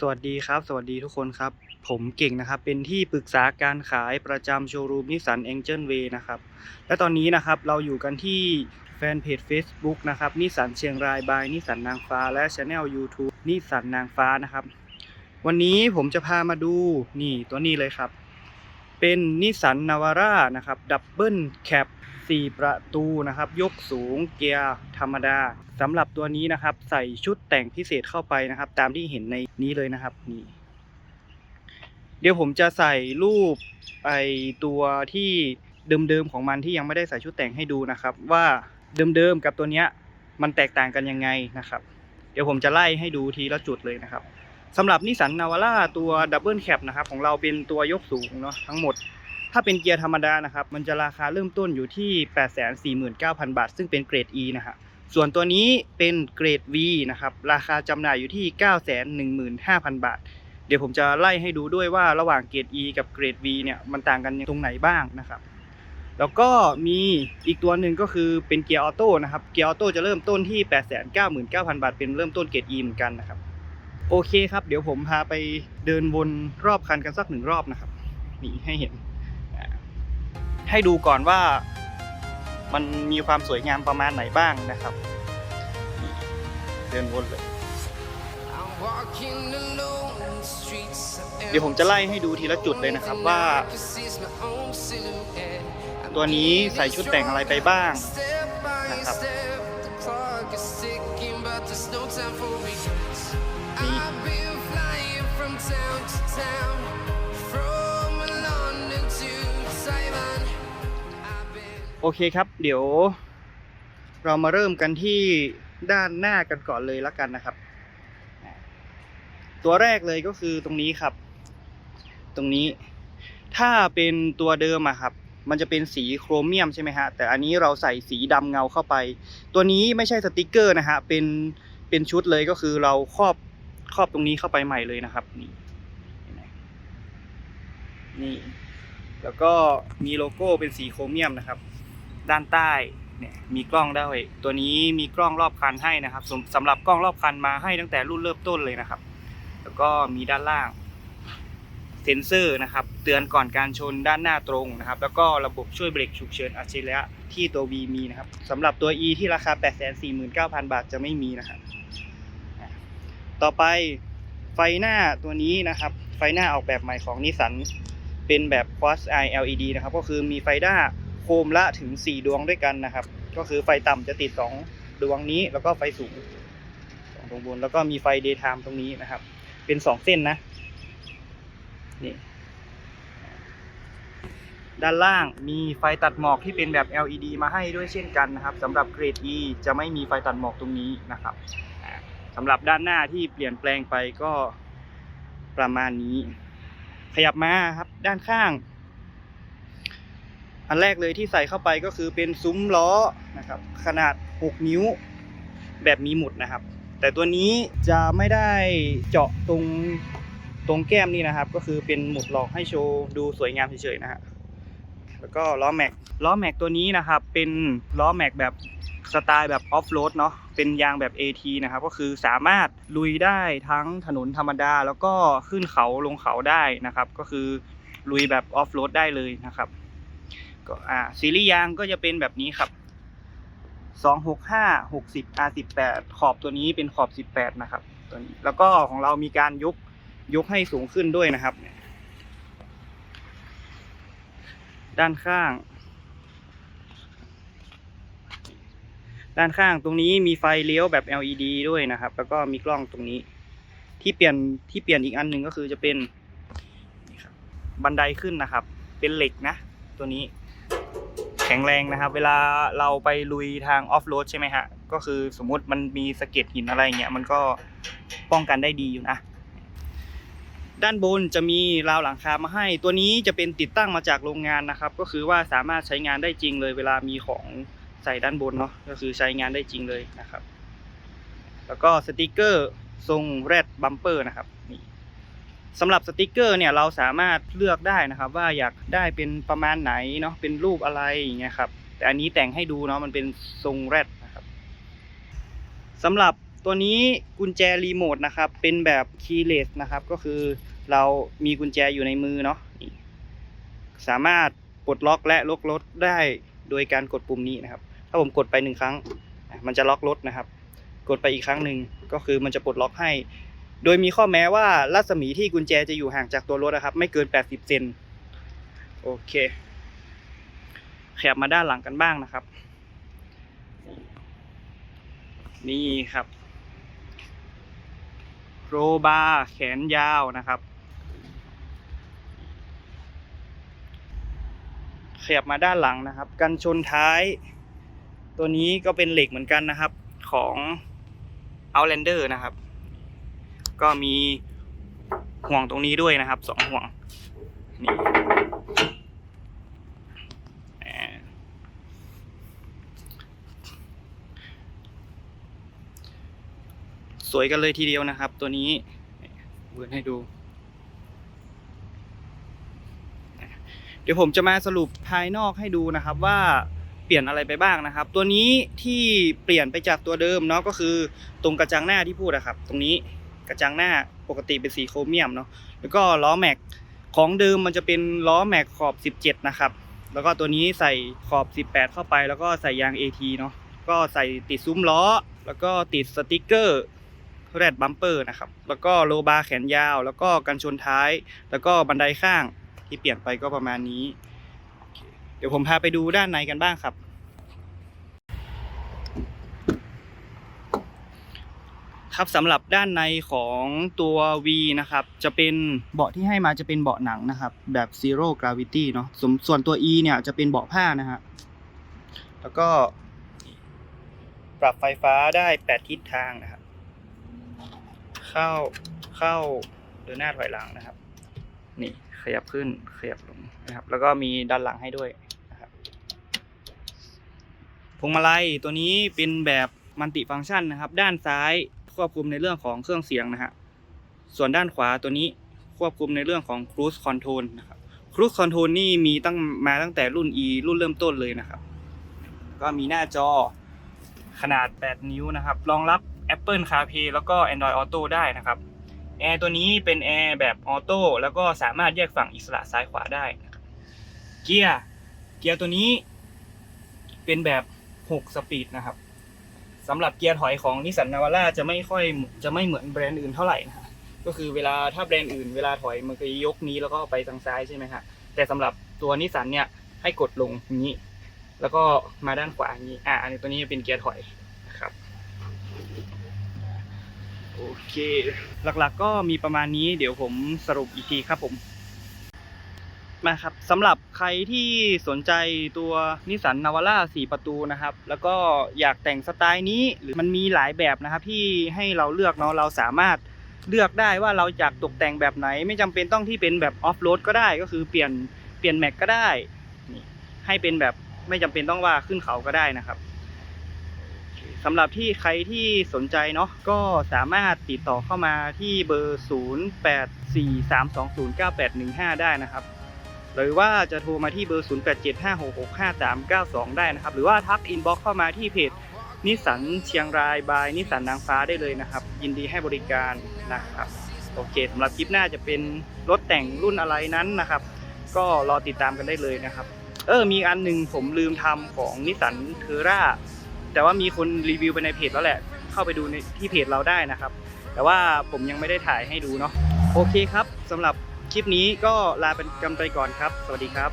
สวัสดีครับ สวัสดีทุกคนครับ ผมเก่งนะครับ เป็นที่ปรึกษาการขายประจำโชว์รูมนิสสันเอ็งเจิลเวนะครับ และตอนนี้นะครับเราอยู่กันที่แฟนเพจ Facebook นะครับนิสสันเชียงรายบายนิสสันนางฟ้า และช anel YouTube นิสสันนางฟ้านะครับ วันนี้ผมจะพามาดูนี่ตัวนี้เลยครับ เป็นนิสสันนาวาร่านะครับดับเบิลแคป 4 ประตูนะครับ ยกสูงเกียร์ธรรมดาสำหรับตัวนี้นะครับ ใส่ชุดแต่งพิเศษเข้าไปนะครับ ตามที่เห็นในนี้เลยนะครับนี่เดี๋ยวผมจะใส่รูปไอตัวที่เดิมๆของมันที่ยังไม่ได้ใส่ชุดแต่งให้ดูนะครับ ว่าเดิมๆกับตัวเนี้ยมันแตกต่างกันยังไงนะครับ เดี๋ยวผมจะไล่ให้ดูทีละจุดเลยนะครับสำหรับนิสสันนาวาร่าตัวดับเบิลแคปนะครับของเราเป็นตัวยกสูงเนาะทั้งหมด ถ้าเป็นเกียร์ธรรมดานะครับมันจะราคาเริ่มต้นอยู่ที่ 849,000 บาท ซึ่งเป็นเกรด E นะฮะส่วนตัวนี้เป็นเกรด V นะครับราคาจำหน่ายอยู่ที่ 915,000 บาท เดี๋ยวผมจะไล่ให้ดูด้วยว่าระหว่างเกรด E กับเกรด V เนี่ยมันต่างกันตรงไหนบ้างนะครับ แล้วก็มีอีกตัวหนึ่งก็คือเป็นเกียร์ออโต้นะครับเกียร์ออโต้จะเริ่มต้นที่ 899,000 บาท เป็นเริ่มต้นเกรด E เหมือนกันนะครับโอเคครับ เดี๋ยวผมพาไปเดินวนรอบคันกันสักหนึ่งรอบนะครับนี่ให้เห็น ให้ดูก่อนว่ามันมีความสวยงามประมาณไหนบ้างนะครับ เดินวนเลย เดี๋ยวผมจะไล่ให้ดูทีละจุดเลยนะครับว่า ตัวนี้ใส่ชุดแต่งอะไรไปบ้างนะครับนี่ โอเคครับ เดี๋ยว เรามาเริ่มกันที่ด้านหน้ากันก่อนเลยแล้วกันนะครับ ตัวแรกเลยก็คือตรงนี้ครับ ตรงนี้ถ้าเป็นตัวเดิมอะครับ มันจะเป็นสีโครเมียมใช่ไหมฮะ แต่อันนี้เราใส่สีดำเงาเข้าไป ตัวนี้ไม่ใช่สติกเกอร์นะฮะ เป็น เป็นชุดเลยก็คือเราครอบ ครอบตรงนี้เข้าไปใหม่เลยนะครับนี่นี่ แล้วก็มีโลโก้เป็นสีโครเมียมนะครับ ด้านใต้เนี่ยมีกล้องด้วยตัวนี้มีกล้องรอบคันให้นะครับสำสำหรับกล้องรอบคันมาให้ตั้งแต่รุ่นเริ่มต้นเลยนะครับ แล้วก็มีด้านล่างเซนเซอร์นะครับ เตือนก่อนการชนด้านหน้าตรงนะครับ แล้วก็ระบบช่วยเบรกฉุกเฉินอัจฉริยะที่ตัว V มีนะครับสำหรับตัว E ที่ราคา 849,000 บาทจะไม่มีนะครับ ต่อไปไฟหน้าตัวนี้นะครับ ไฟหน้าออกแบบใหม่ของนิสันเป็นแบบ Quad Eye LED นะครับ ก็คือมีไฟหน้า โคมละถึง 4 ดวงด้วยกันนะครับ ก็คือไฟต่ำจะติด 2 ดวงนี้แล้วก็ไฟสูงสองตรงบนแล้วก็มีไฟ daytime ตรงนี้นะครับ เป็น 2 เส้นนะนี่ด้านล่างมีไฟตัดหมอกที่เป็นแบบ LED มาให้ด้วยเช่นกันนะครับสำหรับเกรด E จะไม่มีไฟตัดหมอกตรงนี้นะครับสำหรับด้านหน้าที่เปลี่ยนแปลงไปก็ประมาณนี้ ขยับมาครับด้านข้าง อันแรกเลยที่ใส่เข้าไปก็คือเป็นซุ้มล้อนะครับ ขนาด 6 นิ้วแบบมีหมุดนะครับ แต่ตัวนี้จะไม่ได้เจาะตรงตรงแก้มนี่นะครับ ก็คือเป็นหมุดหลอกให้โชว์ดูสวยงามเฉยๆนะฮะแล้วก็ล้อแม็กล้อแม็กตัวนี้นะครับ เป็นล้อแม็กแบบสไตล์แบบออฟโรดเนาะเป็นยางแบบ AT นะครับ ก็คือสามารถลุยได้ทั้งถนนธรรมดา แล้วก็ขึ้นเขาลงเขาได้นะครับ ก็คือลุยแบบออฟโรดได้เลยนะครับ ก็อ่าซีรีส์ยางก็จะเป็นแบบนี้ครับสองหกห้าหกสิบ R สิบแปดขอบตัวนี้เป็นขอบสิบแปดนะครับ ตัวนี้แล้วก็ของเรามีการยกยกให้สูงขึ้นด้วยนะครับ ด้านข้าง ด้านข้างตรงนี้มีไฟเลี้ยวแบบ LED ด้วยนะครับ แล้วก็มีกล้องตรงนี้ ที่เปลี่ยนที่เปลี่ยนอีกอันหนึ่งก็คือจะเป็นนี่ครับบันไดขึ้นนะครับ เป็นเหล็กนะ ตัวนี้ แข็งแรงนะครับ เวลาเราไปลุยทางออฟโรดใช่ไหมฮะ ก็คือสมมุติมันมีสะเก็ดหินอะไรเงี้ยมันก็ป้องกันได้ดีอยู่นะ ด้านบนจะมีราวหลังคามาให้ ตัวนี้จะเป็นติดตั้งมาจากโรงงานนะครับ ก็คือว่าสามารถใช้งานได้จริงเลย เวลามีของใส่ด้านบนเนาะก็คือใช้งานได้จริงเลยนะครับ แล้วก็สติกเกอร์ทรงแรดบัมเปอร์นะครับนี่ สำหรับสติกเกอร์เนี่ยเราสามารถเลือกได้นะครับ ว่าอยากได้เป็นประมาณไหนเนาะเป็นรูปอะไรอย่างเงี้ยครับแต่อันนี้แต่งให้ดูเนาะมันเป็นทรงแรดนะครับสำหรับตัวนี้กุญแจรีโมทนะครับเป็นแบบคีย์เลสนะครับก็คือเรามีกุญแจอยู่ในมือเนาะสามารถปลดล็อกและล็อกรถได้โดยการกดปุ่มนี้นะครับ ถ้าผมกดไปหนึ่งครั้ง มันจะล็อกรถนะครับ กดไปอีกครั้งหนึ่งก็คือมันจะปลดล็อกให้ โดยมีข้อแม้ว่ารัศมีที่กุญแจจะอยู่ห่างจากตัวรถนะครับ ไม่เกิน 80 เซนโอเคขยับมาด้านหลังกันบ้างนะครับ นี่ครับโรบาร์แขนยาวนะครับขยับมาด้านหลังนะครับ กันชนท้าย ตัวนี้ก็เป็นเหล็กเหมือนกันนะครับของ Outlander นะครับ ก็มีห่วงตรงนี้ด้วยนะครับสองห่วงนี่สวยกันเลยทีเดียวนะครับ ตัวนี้เวิร์นให้ดู เดี๋ยวผมจะมาสรุปภายนอกให้ดูนะครับว่าเปลี่ยนอะไรไปบ้างนะครับ ตัวนี้ที่เปลี่ยนไปจากตัวเดิมเนาะก็คือตรงกระจังหน้าที่พูดอะครับ ตรงนี้ กระจังหน้าปกติเป็นสีโครเมียมเนาะแล้วก็ล้อแม็กของเดิมมันจะเป็นล้อแม็กขอบ 17 นะครับ แล้วก็ตัวนี้ใส่ขอบ 18 เข้าไปแล้วก็ใส่ยาง AT เนาะก็ใส่ติดซุ้มล้อ แล้วก็ติดสติกเกอร์แรดบัมเปอร์นะครับ แล้วก็โลบาร์แขนยาว แล้วก็กันชนท้าย แล้วก็บันไดข้างที่เปลี่ยนไปก็ประมาณนี้ เดี๋ยวผมพาไปดูด้านในกันบ้างครับ ครับสำหรับด้านในของตัว V นะครับจะเป็นเบาะที่ให้มาจะเป็นเบาะหนังนะครับ แบบ Zero Gravity เนาะส่วนส่วนตัว E เนี่ยจะเป็นเบาะผ้านะฮะแล้วก็ปรับไฟฟ้าได้ 8 ทิศทางนะครับ เข้าเข้าเดินหน้าถอยหลังนะครับ นี่ขยับขึ้นขยับลงนะครับ แล้วก็มีด้านหลังให้ด้วยนะครับพวงมาลัยตัวนี้เป็นแบบมัลติฟังก์ชันนะครับ ด้านซ้าย ควบคุมในเรื่องของเครื่องเสียงนะฮะ ส่วนด้านขวาตัวนี้ควบคุมในเรื่องของ Cruise Control นะครับ Cruise Control นี่มีตั้งมาตั้งแต่รุ่น E รุ่นเริ่มต้นเลยนะครับ ก็มีหน้าจอขนาด 8 นิ้วนะครับ รองรับ Apple CarPlay แล้วก็ Android Auto ได้นะครับ แอร์ตัวนี้เป็นแอร์แบบออโต้แล้วก็สามารถแยกฝั่งอิสระซ้ายขวาได้นะครับเกียร์ เกียร์ตัวนี้ เป็นแบบ 6 สปีดนะครับ สำหรับเกียร์ถอยของนิสสันนาวาร่าจะไม่ค่อยจะไม่เหมือนแบรนด์อื่นเท่าไหร่นะฮะก็คือเวลาถ้าแบรนด์อื่นเวลาถอยมันก็จะยกนี้แล้วก็ไปทางซ้ายใช่ไหมฮะแต่สำหรับตัวนิสสันเนี่ยให้กดลงอย่างนี้ แล้วก็มาด้านขวาอย่างนี้อะอันนี้ตัวนี้เป็นเกียร์ถอยนะครับโอเค หลักๆก็มีประมาณนี้เดี๋ยวผมสรุปอีกทีครับผม มาครับสำหรับใครที่สนใจตัวนิสสันนาวาร่า4ประตูนะครับ แล้วก็อยากแต่งสไตล์นี้หรือมันมีหลายแบบนะครับที่ให้เราเลือกเนาะเราสามารถเลือกได้ว่าเราอยากตกแต่งแบบไหน ไม่จำเป็นต้องที่เป็นแบบออฟโรดก็ได้ก็คือเปลี่ยนเปลี่ยนแม็กก็ได้นี่ให้เป็นแบบไม่จำเป็นต้องว่าขึ้นเขาก็ได้นะครับสำหรับที่ใครที่สนใจเนาะก็สามารถติดต่อเข้ามาที่เบอร์ 0843209815 ได้นะครับ หรือว่าจะโทรมาที่เบอร์ 0875665392 ได้นะครับ หรือว่าทักอินบ็อกเข้ามาที่เพจนิสสันเชียงรายบายนิสสันนางฟ้าได้เลยนะครับ ยินดีให้บริการนะครับ โอเคสำหรับคลิปหน้าจะเป็นรถแต่งรุ่นอะไรนั้นนะครับ ก็รอติดตามกันได้เลยนะครับ เออมีอันหนึ่งผมลืมทำของนิสสันเทอร่าแต่ว่ามีคนรีวิวไปในเพจแล้วแหละ เข้าไปดูในที่เพจเราได้นะครับ แต่ว่าผมยังไม่ได้ถ่ายให้ดูเนาะโอเคครับสำหรับ คลิปนี้ก็ลาเป็นกันไปก่อนครับ สวัสดีครับ